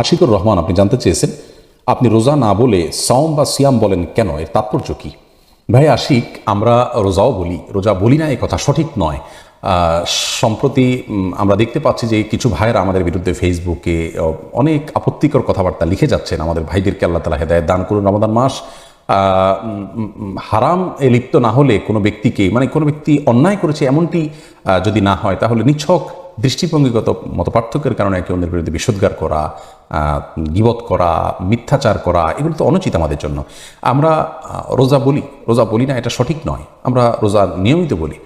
আশিকুর রহমান, আপনি জানতে চেয়েছেন? আপনি রোজা না বলে সাওম বা সিয়াম বলেন কেন? এর তাৎপর্য কি? ভাই আশিক, আমরা রোজাও বলি, রোজা বলি না, এ কথা সঠিক নয়। সম্প্রতি আমরা দেখতে পাচ্ছি যে কিছু ভাইয়েরা আমাদের বিরুদ্ধে ফেসবুকে অনেক আপত্তিকর কথাবার্তা লিখে যাচ্ছেন। আমাদের ভাইদেরকে আল্লাহ তালা হেদায়ত দান করুন। রমাদান মাস হারাম এ লিপ্ত না হলে কোনো ব্যক্তিকে মানে কোনো ব্যক্তি অন্যায় করেছে এমনটি যদি না হয়, তাহলে নিছক দৃষ্টিভঙ্গিগত মত পার্থক্যের কারণে একে অন্যের বিরুদ্ধে বিশুদ্গার করা গিবত করা, মিথ্যাচার করা, এগুলো তো অনুচিত আমাদের জন্য। আমরা রোজা বলি রোজা বলি না, এটা সঠিক নয়। আমরা রোজা নিয়মিত বলি।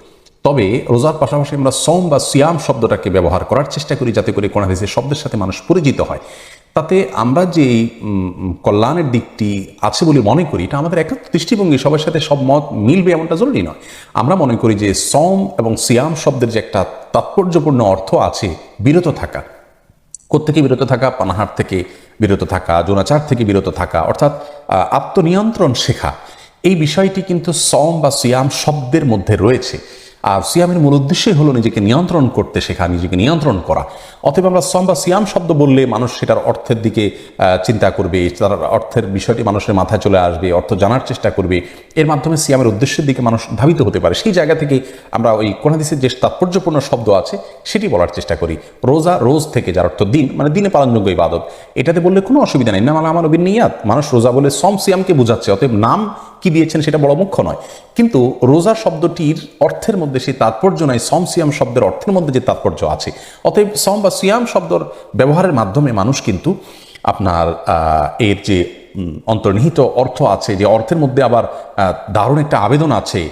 তবে রোজার পাশাপাশি আমরা সোম বা সিয়াম শব্দটাকে ব্যবহার করার চেষ্টা করি, যাতে করে কোন শব্দের সাথে মানুষ পরিচিত হয়। তাতে আমরা যে কল্যাণের দিকটি আছে বলে মনে করি, এটা আমাদের এক দৃষ্টিভঙ্গি, সবার সাথে সব মত মিলবে এমনটা জরুরি নয়। আমরা মনে করি যে সম এবং সিয়াম শব্দের যে একটা তাৎপর্যপূর্ণ অর্থ আছে, বিরত থাকা। কোত্থেকে বিরত থাকা? পানাহার থেকে বিরত থাকা জোনাচার থেকে বিরত থাকা, অর্থাৎ আত্মনিয়ন্ত্রণ শেখা। এই বিষয়টি কিন্তু সম বা সিয়াম শব্দের মধ্যে রয়েছে। আর সিয়ামের মূল উদ্দেশ্যই হলো নিজেকে নিয়ন্ত্রণ করতে শেখা, নিজেকে নিয়ন্ত্রণ করা। অতএব আমরা সম বা সিয়াম শব্দ বললে মানুষ সেটার অর্থের দিকে চিন্তা করবে, তার অর্থের বিষয়টি মানুষের মাথায় চলে আসবে, অর্থ জানার চেষ্টা করবে। এর মাধ্যমে সিয়ামের উদ্দেশ্যের দিকে মানুষ ধাবিত হতে পারে। সেই জায়গা থেকে আমরা ওই কোনাদিসের যে তাৎপর্যপূর্ণ শব্দ আছে, সেটি বলার চেষ্টা করি। রোজা, রোজ থেকে যার অর্থ দিন মানে দিনে পালনযোগ্য ইবাদত। এটাতে বললে কোনো অসুবিধা নেই। নাম আমার নিয়াত মানুষ রোজা বলে সম সিয়ামকে বোঝাচ্ছে, অতএব নাম কি দিয়েছেন সেটা বড় মুখ্য নয়। কিন্তু রোজা শব্দটির অর্থের মধ্যে সেই তাৎপর্য নয় সম সিয়াম শব্দের অর্থের মধ্যে যে তাৎপর্য আছে। অতএব সম বা সিয়াম শব্দর ব্যবহারের মাধ্যমে মানুষ কিন্তু আপনার এর যে অন্তর্নিহিত অর্থ আছে, যে অর্থের মধ্যে আবার দারুণ একটা আবেদন আছে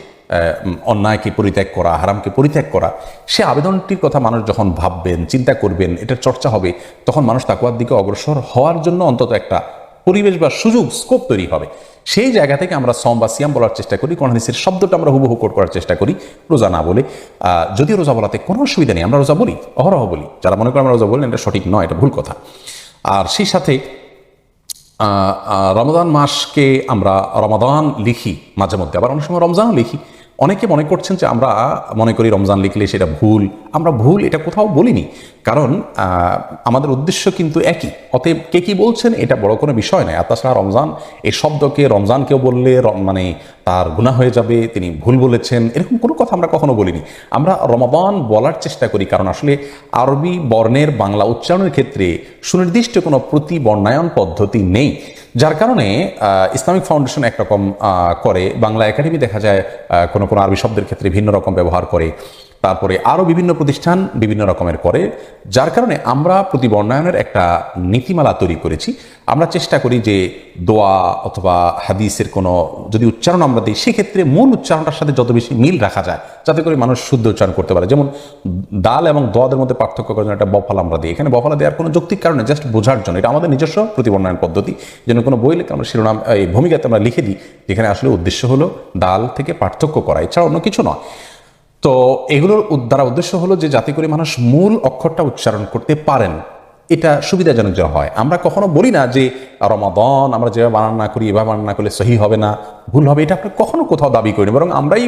অন্যায়কে পরিত্যাগ করা, হারামকে পরিত্যাগ করা, সে আবেদনটির কথা মানুষ যখন ভাববেন, চিন্তা করবেন, এটার চর্চা হবে, তখন মানুষ তাকুয়ার দিকে অগ্রসর হওয়ার জন্য অন্তত একটা পরিবেশ বা সুযোগ স্কোপ তৈরি হবে। সেই জায়গা থেকে আমরা সম বা সিয়াম বলার চেষ্টা করি কোন হাদিসের শব্দটা আমরা হুবহু কোট করার চেষ্টা করি, রোজা না বলে। যদি যদিও রোজা বলাতে কোনো অসুবিধা নেই, আমরা রোজা বলি, অহরহ বলি। যারা মনে করেন আমরা রোজা বলেন এটা সঠিক নয়, এটা ভুল কথা। আর সেই সাথে রমাদান মাসকে আমরা রমাদান লিখি, মাঝে মধ্যে। আবার অনেক সময় রমজানও লিখি। অনেকে মনে করছেন যে আমরা মনে করি রমজান লিখলে সেটা ভুল। আমরা ভুল এটা কোথাও বলিনি। কারণ আমাদের উদ্দেশ্য কিন্তু একই। অতএব কে কী বলছেন এটা বড় কোনো বিষয় নয়। আর তাছাড়া রমজান এই শব্দকে রমজান কেউ বললে মানে তার গুণা হয়ে যাবে, তিনি ভুল বলেছেন, এরকম কোনো কথা আমরা কখনো বলিনি। আমরা রমাবান বলার চেষ্টা করি, কারণ আসলে আরবি বর্ণের বাংলা উচ্চারণের ক্ষেত্রে সুনির্দিষ্ট কোনো প্রতি বর্ণায়ন পদ্ধতি নেই। যার কারণে ইসলামিক ফাউন্ডেশন একরকম করে, বাংলা একাডেমি দেখা যায় কোনো কোনো আরবি শব্দের ক্ষেত্রে ভিন্ন রকম ব্যবহার করে। তারপরে আরও বিভিন্ন প্রতিষ্ঠান বিভিন্ন রকমের করে, যার কারণে আমরা প্রতি বর্ণায়নের একটা নীতিমালা তৈরি করেছি। আমরা চেষ্টা করি যে দোয়া অথবা হাদিসের কোনো যদি উচ্চারণ আমরা দিই, সেক্ষেত্রে মূল উচ্চারণটার সাথে যত বেশি মিল রাখা যায়, যাতে করে মানুষ শুদ্ধ উচ্চারণ করতে পারে। যেমন দাল এবং দোয়াদের মধ্যে পার্থক্য করার জন্য একটা বফাল আমরা দিই। এখানে বফালা দেওয়ার কোনো যৌক্তিক কারণে জাস্ট বোঝার জন্য। এটা আমাদের নিজস্ব প্রতিবর্ণায়ন পদ্ধতি। যেন কোনো বই লেখা আমরা শিরোনাম, এই ভূমিকাতে আমরা লিখে দিই, যেখানে আসলে উদ্দেশ্য হলো দাল থেকে পার্থক্য করা। এছাড়া অন্য কিছু নয়। তো এগুলোর দ্বারা উদ্দেশ্য হলো যে যাতে করে মানুষ মূল অক্ষরটা উচ্চারণ করতে পারেন। এটা সুবিধাজনক যেন হয়। আমরা কখনো বলি না যে রমাদন আমরা যেভাবে বানান না করি, এভাবে বানান না করলে সহি হবে না, ভুল হবে, এটা আমরা কখনো কোথাও দাবি করি না বরং আমরাই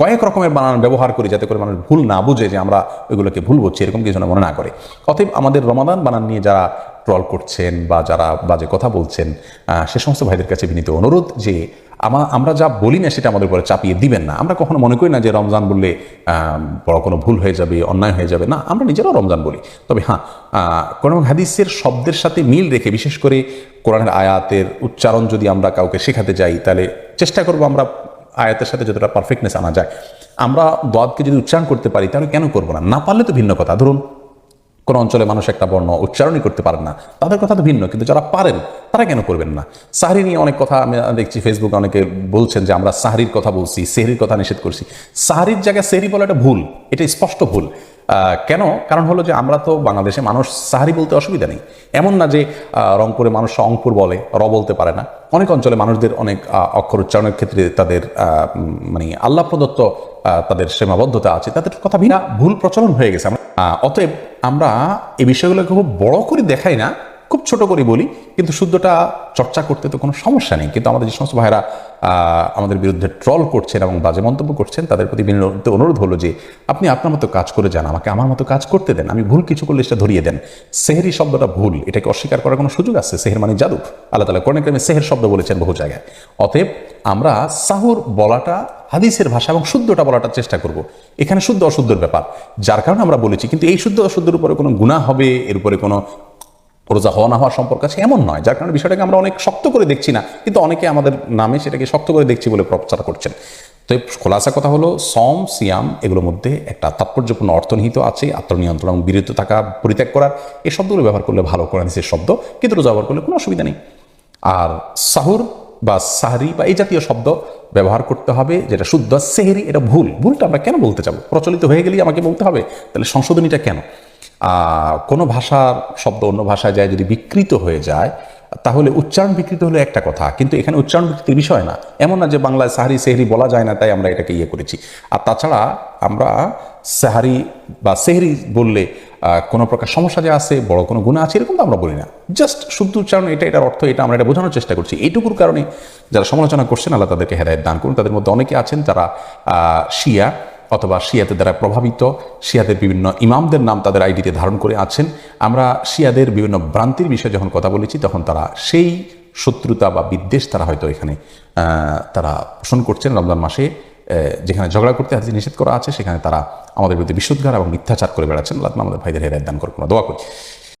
কয়েক রকমের বানান ব্যবহার করি যাতে করে মানুষ ভুল না বুঝে যে আমরা ওইগুলোকে ভুল বলছি এরকম কিছু না মনে না করে। অতএব আমাদের রমাদান বানান নিয়ে যারা ট্রল করছেন বা যারা বাজে কথা বলছেন সে সমস্ত ভাইদের কাছে বিনীত অনুরোধ যে আমা, আমরা যা বলি না সেটা আমাদের উপরে চাপিয়ে দিবেন না। আমরা কখনো মনে করি না যে রমজান বললে বড় কোনো ভুল হয়ে যাবে, অন্যায় হয়ে যাবে। না, আমরা নিজেরাও রমজান বলি। তবে হ্যাঁ কোরআন হাদিসের শব্দের সাথে মিল রেখে বিশেষ করে কোরআনের আয়াতের উচ্চারণ যদি আমরা কাউকে শেখাতে যাই, তাহলে চেষ্টা করব আমরা আয়াতের সাথে যতটা পারফেক্টনেস আনা যায়। আমরা দোয়াদকে যদি উচ্চারণ করতে পারি, তাহলে কেন করব না? না পারলে তো ভিন্ন কথা। ধরুন কোনো অঞ্চলে মানুষ একটা বর্ণ উচ্চারণই করতে পারেন না। তাদের কথা তো ভিন্ন, কিন্তু যারা পারেন, তারা কেন করবেন না? সাহারি নিয়ে অনেক কথা আমি দেখছি ফেসবুকে অনেকে বলছেন যে আমরা সাহারির কথা বলছি, সেহরির কথা নিষেধ করছি। সাহারির জায়গায় সেহরি বলা এটা ভুল, এটা স্পষ্ট ভুল। কেন? কারণ হলো যে আমরা তো বাংলাদেশে মানুষ সাহারি বলতে অসুবিধা নেই। এমন না যে রংপুরে মানুষ অঙ্কুর বলে, র বলতে পারে না। অনেক অঞ্চলে মানুষদের অনেক অক্ষর উচ্চারণের ক্ষেত্রে তাদের মানে আল্লাহ প্রদত্ত তাদের সীমাবদ্ধতা আছে। তাদের কথা ভিনা ভুল প্রচলন হয়ে গেছে। অতএব আমরা এই বিষয়গুলোকে খুব বড় করে দেখাই না খুব ছোট করে বলি, কিন্তু শুদ্ধটা চর্চা করতে তো কোনো সমস্যা নেই। কিন্তু আমাদের যে সমস্ত ভাইরা আমাদের বিরুদ্ধে ট্রল করছেন এবং বাজে মন্তব্য করছেন, তাদের প্রতি বিনোদ অনুরোধ হলো যে, আপনি আপনার মতো কাজ করে যান, আমাকে আমার মতো কাজ করতে দেন, আমি ভুল কিছু করলে সেটা ধরিয়ে দেন। সেহেরি শব্দটা ভুল, এটাকে অস্বীকার করার কোনো সুযোগ আছে? সেহের মানে জাদু আল্লাহ তালা কোরআন কারিমে সেহের শব্দ বলেছেন বহু জায়গায়। অতএব আমরা সাহুর বলাটা, হাদিসের ভাষা এবং শুদ্ধটা বলাটার চেষ্টা করব। এখানে শুদ্ধ অশুদ্ধর ব্যাপার। যার কারণে আমরা বলেছি, কিন্তু এই শুদ্ধ অশুদ্ধের উপরে কোনো গুণা হবে, এর উপরে কোনো রোজা হওয়া না হওয়ার সম্পর্ক আছে, এমন নয়। যার কারণে বিষয়টাকে আমরা অনেক শক্ত করে দেখছি না। কিন্তু অনেকে আমাদের নামে সেটাকে শক্ত করে দেখছি বলে প্রচার করছেন। তো খোলাসা কথা হলো, সম, সিয়াম এগুলোর মধ্যে একটা তাৎপর্যপূর্ণ অর্থনিহিত আছে, আত্মনিয়ন্ত্রণ এবং বিরত থাকা, পরিত্যাগ করার। এই শব্দগুলো ব্যবহার করলে ভালো কোরআনিসের শব্দ, কিন্তু রোজা ব্যবহার করলে কোনো অসুবিধা নেই। আর সাহুর বা সাহরি বা এই জাতীয় শব্দ ব্যবহার করতে হবে, যেটা শুদ্ধ, সেহেরি, এটা ভুল। ভুলটা আমরা কেন বলতে যাব? প্রচলিত হয়ে গেলেই আমাকে বলতে হবে। তাহলে সংশোধনীটা কেন? কোনো ভাষার শব্দ অন্য ভাষায় যায়, যদি বিকৃত হয়ে যায়, তাহলে উচ্চারণ বিকৃত হলে একটা কথা, কিন্তু এখানে উচ্চারণ বিকৃতির বিষয় না। এমন না যে বাংলায় সাহারি, সেহরি বলা যায় না, তাই আমরা এটাকে ইয়ে করেছি। আর তাছাড়া আমরা সাহারি বা সেহরি বললে কোনো প্রকার সমস্যা যে আছে, বড় কোনো গুণা আছে, এরকম তো আমরা বলি না। জাস্ট শুদ্ধ উচ্চারণ, এটা, এটার অর্থ, এটা আমরা এটা বোঝানোর চেষ্টা করছি। এইটুকুর কারণে যারা সমালোচনা করছেন, আল্লাহ তাদেরকে হেদায়ত দান করুন। তাদের মধ্যে অনেকে আছেন যারা শিয়া অথবা শিয়াদের দ্বারা প্রভাবিত। শিয়াদের বিভিন্ন ইমামদের নাম তাদের আইডিতে ধারণ করে আছেন। আমরা শিয়াদের বিভিন্ন ভ্রান্তির বিষয়ে যখন কথা বলেছি, তখন তারা সেই শত্রুতা বা বিদ্বেষ তারা হয়তো এখানে তারা পোষণ করছেন রমজান মাসে। যেখানে ঝগড়া করতে হাতে নিষেধ করা আছে, সেখানে তারা আমাদের বিরুদ্ধে বিশুদ্ধার এবং মিথ্যাচার করে বেড়াচ্ছেন। আল্লাহ আমাদের ভাইদের হেরায় দান করুন দোয়া করি।